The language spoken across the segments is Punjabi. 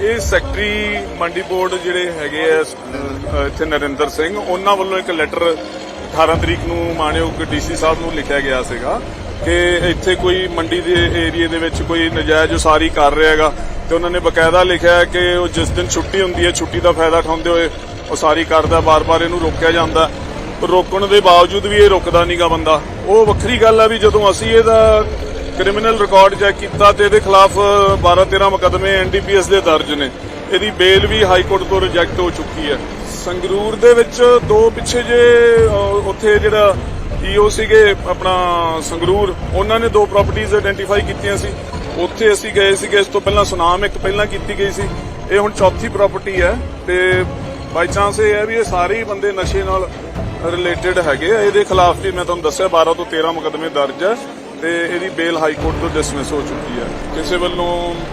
ਇਹ ਸੈਕਟਰੀ ਮੰਡੀ ਬੋਰਡ ਜਿਹੜੇ ਹੈਗੇ ਆ ਇੱਥੇ ਨਰਿੰਦਰ ਸਿੰਘ, ਉਹਨਾਂ ਵੱਲੋਂ ਇੱਕ ਲੈਟਰ 18 ਤਰੀਕ ਨੂੰ ਮਾਨਯੋਗ ਡੀਸੀ ਸਾਹਿਬ ਨੂੰ ਲਿਖਿਆ ਗਿਆ ਸੀਗਾ ਕਿ ਇੱਥੇ ਕੋਈ ਮੰਡੀ ਦੇ ਏਰੀਏ ਦੇ ਵਿੱਚ ਕੋਈ ਨਜਾਇਜ਼ ਉਸਾਰੀ ਕਰ ਰਿਹਾ ਹੈਗਾ ਤੇ ਉਹਨਾਂ ਨੇ ਬਕਾਇਦਾ ਲਿਖਿਆ ਕਿ ਉਹ ਜਿਸ ਦਿਨ ਛੁੱਟੀ ਹੁੰਦੀ ਹੈ, ਛੁੱਟੀ ਦਾ ਫਾਇਦਾ ਉਠਾਉਂਦੇ ਹੋਏ ਉਸਾਰੀ ਕਰਦਾ, ਬਾਰ-ਬਾਰ ਇਹਨੂੰ ਰੋਕਿਆ ਜਾਂਦਾ। ਪਰ ਰੋਕਣ ਦੇ ਬਾਵਜੂਦ ਵੀ ਇਹ ਰੁਕਦਾ ਨਹੀਂਗਾ ਬੰਦਾ। ਉਹ ਵੱਖਰੀ ਗੱਲ ਆ ਵੀ ਜਦੋਂ ਅਸੀਂ ਇਹਦਾ ਕ੍ਰਿਮੀਨਲ ਰਿਕਾਰਡ ਚੈੱਕ ਕੀਤਾ ਤੇ ਇਹਦੇ ਖਿਲਾਫ 12-13 ਮੁਕਦਮੇ ਐਨਡੀਪੀਐਸ ਦੇ ਦਰਜ ਨੇ। ਇਹਦੀ ਬੇਲ ਵੀ ਹਾਈ ਕੋਰਟ ਤੋਂ ਰਿਜੈਕਟ ਹੋ ਚੁੱਕੀ ਹੈ। ਸੰਗਰੂਰ ਦੇ ਵਿੱਚ ਦੋ ਪਿੱਛੇ ਜੇ ਉੱਥੇ ਜਿਹੜਾ ਈਓ ਸੀਗੇ, ਆਪਣਾ ਸੰਗਰੂਰ, ਉਹਨਾਂ ਨੇ ਦੋ ਪ੍ਰਾਪਰਟੀਆਂ ਆਇਡੈਂਟੀਫਾਈ ਕੀਤੀਆਂ ਸੀ। ਉੱਥੇ ਅਸੀਂ ਗਏ ਸੀਗੇ, ਇਸ ਤੋਂ ਪਹਿਲਾਂ ਸੁਨਾਮ ਇੱਕ ਪਹਿਲਾਂ ਕੀਤੀ ਗਈ ਸੀ। ਇਹ ਹੁਣ ਚੌਥੀ ਪ੍ਰਾਪਰਟੀ ਹੈ ਤੇ ਬਾਈ ਚਾਂਸ ਇਹ ਹੈ ਵੀ ਇਹ ਸਾਰੇ ਹੀ ਬੰਦੇ ਨਸ਼ੇ ਨਾਲ ਰਿਲੇਟਡ ਹੈਗੇ ਆ। ਇਹਦੇ ਖਿਲਾਫ ਵੀ ਮੈਂ ਤੁਹਾਨੂੰ ਦੱਸਿਆ 12 ਤੋਂ 13 ਮੁਕਦਮੇ ਦਰਜ ਹੈ। ਤੇ ਇਹਦੀ ਬੇਲ ਹਾਈ ਕੋਰਟ ਤੋਂ ਡਿਸਮਿਸ ਹੋ ਚੁੱਕੀ ਹੈ। ਕਿਸੇ ਵੱਲੋਂ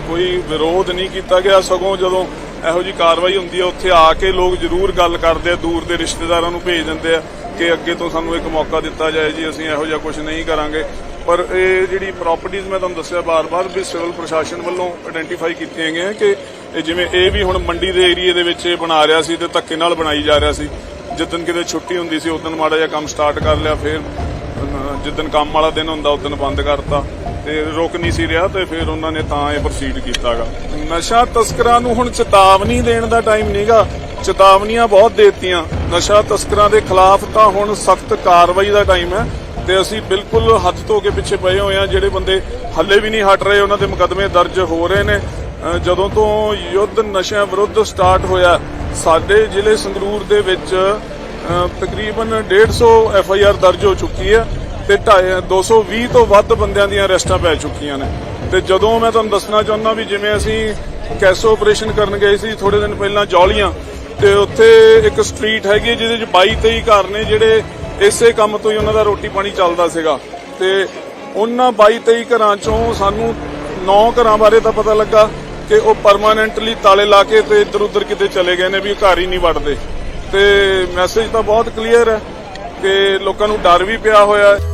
ਕੋਈ ਵਿਰੋਧ ਨਹੀਂ ਕੀਤਾ ਗਿਆ। ਸਗੋਂ ਜਦੋਂ ਇਹੋ ਜੀ ਕਾਰਵਾਈ ਹੁੰਦੀ ਹੈ, ਉੱਥੇ ਆ ਕੇ ਲੋਕ ਜ਼ਰੂਰ ਗੱਲ ਕਰਦੇ ਆ, ਦੂਰ ਦੇ ਰਿਸ਼ਤੇਦਾਰਾਂ ਨੂੰ ਭੇਜ ਦਿੰਦੇ ਆ ਕਿ ਅੱਗੇ ਤੋਂ ਸਾਨੂੰ ਇੱਕ ਮੌਕਾ ਦਿੱਤਾ ਜਾਏ ਜੀ, ਅਸੀਂ ਇਹੋ ਜਿਹਾ ਕੁਝ ਨਹੀਂ ਕਰਾਂਗੇ। ਪਰ ਇਹ ਜਿਹੜੀ ਪ੍ਰਾਪਰਟੀਆਂ ਮੈਂ ਤੁਹਾਨੂੰ ਦੱਸਿਆ ਬਾਰ-ਬਾਰ ਵੀ ਸਿਵਲ ਪ੍ਰਸ਼ਾਸਨ ਵੱਲੋਂ ਆਇਡੈਂਟੀਫਾਈ ਕੀਤੀਆਂ ਗਈਆਂ ਕਿ ਇਹ ਜਿਵੇਂ ਇਹ ਵੀ ਹੁਣ ਮੰਡੀ ਦੇ ਏਰੀਏ ਦੇ ਵਿੱਚ ਇਹ ਬਣਾ ਰਿਹਾ ਸੀ ਤੇ ਧੱਕੇ ਨਾਲ ਬਣਾਈ ਜਾ ਰਿਹਾ ਸੀ। ਜਿੱਦਨ ਕਿਤੇ ਛੁੱਟੀ ਹੁੰਦੀ ਸੀ, ਉਦੋਂ ਮਾੜਾ ਜਿਹਾ ਕੰਮ ਸਟਾਰਟ ਕਰ ਲਿਆ, ਫਿਰ ਜਿੱਦਨ ਕੰਮ ਵਾਲਾ ਦਿਨ ਹੁੰਦਾ ਉਦੋਂ ਬੰਦ ਕਰਤਾ। ਤੇ ਰੁਕ ਨਹੀਂ ਸੀ ਰਿਹਾ ਤੇ ਫਿਰ ਉਹਨਾਂ ਨੇ ਤਾਂ ਇਹ ਪ੍ਰੋਸੀਡ ਕੀਤਾਗਾ। ਨਸ਼ਾ ਤਸਕਰਾਂ ਨੂੰ ਹੁਣ ਚੇਤਾਵਨੀ ਦੇਣ ਦਾ ਟਾਈਮ ਨਹੀਂਗਾ ਚੇਤਾਵਨੀਆਂ ਬਹੁਤ ਦੇਤੀਆਂ। ਨਸ਼ਾ ਤਸਕਰਾਂ ਦੇ ਖਿਲਾਫ ਤਾਂ ਹੁਣ ਸਖਤ ਕਾਰਵਾਈ ਦਾ ਟਾਈਮ ਹੈ ਤੇ ਅਸੀਂ ਬਿਲਕੁਲ ਹੱਥ ਧੋ ਕੇ ਪਿੱਛੇ ਪਏ ਹੋਏ ਆ ਜਿਹੜੇ ਬੰਦੇ ਹੱਲੇ ਵੀ ਨਹੀਂ ਹਟ ਰਹੇ, ਉਹਨਾਂ ਦੇ ਮੁਕੱਦਮੇ ਦਰਜ ਹੋ ਰਹੇ ਨੇ। ਜਦੋਂ ਤੋਂ ਯੁੱਧ ਨਸ਼ਿਆਂ ਵਿਰੁੱਧ ਸਟਾਰਟ ਹੋਇਆ, ਸਾਡੇ ਜ਼ਿਲ੍ਹੇ ਸੰਗਰੂਰ ਦੇ ਵਿੱਚ ਤਕਰੀਬਨ 150 ਐਫ ਆਈ ਆਰ ਦਰਜ ਹੋ ਚੁੱਕੀ ਹੈ ਤੇ ਢਾਈ- 220 ਤੋਂ ਵੱਧ ਬੰਦਿਆਂ ਦੀਆਂ ਅਰੈਸਟਾਂ ਪੈ ਚੁੱਕੀਆਂ ਨੇ। ਤੇ ਜਦੋਂ ਮੈਂ ਤੁਹਾਨੂੰ ਦੱਸਣਾ ਚਾਹੁੰਦਾ ਵੀ ਜਿਵੇਂ ਅਸੀਂ ਕੈਸੋ ਆਪਰੇਸ਼ਨ ਕਰਨ ਗਏ ਸੀ ਥੋੜੇ ਦਿਨ ਪਹਿਲਾਂ ਜੌਲੀਆਂ, ਤੇ ਉੱਥੇ ਇੱਕ ਸਟਰੀਟ ਹੈਗੀ ਜਿਹਦੇ ਵਿੱਚ 22 23 ਘਰ ਨੇ ਜਿਹੜੇ ਇਸੇ ਕੰਮ ਤੋਂ ਹੀ ਉਹਨਾਂ ਦਾ ਰੋਟੀ ਪਾਣੀ ਚੱਲਦਾ ਸੀਗਾ। ਤੇ ਉਹਨਾਂ 22 23 ਘਰਾਂ ਚੋਂ ਸਾਨੂੰ 9 ਘਰਾਂ ਬਾਰੇ ਤਾਂ ਪਤਾ ਲੱਗਾ ਕਿ ਉਹ ਪਰਮਾਨੈਂਟਲੀ ਤਾਲੇ ਲਾ ਕੇ ਤੇ ਇੱਧਰ ਉੱਧਰ ਕਿਤੇ ਚਲੇ ਗਏ ਨੇ ਵੀ ਘਰ ਹੀ ਨਹੀਂ ਵੜਦੇ। ਤੇ ਮੈਸੇਜ ਤਾਂ ਬਹੁਤ ਕਲੀਅਰ ਹੈ ਕਿ ਲੋਕਾਂ ਨੂੰ ਡਰ ਵੀ ਪਿਆ ਹੋਇਆ ਹੈ।